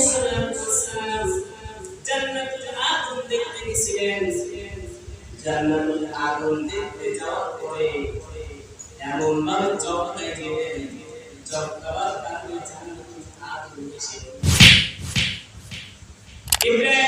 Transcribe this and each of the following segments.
সালাম জান্নাতুল আগুন দেখতে গেছিলেন। জান্নাতুল আগুন ইব্রাহিম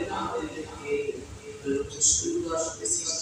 Deus,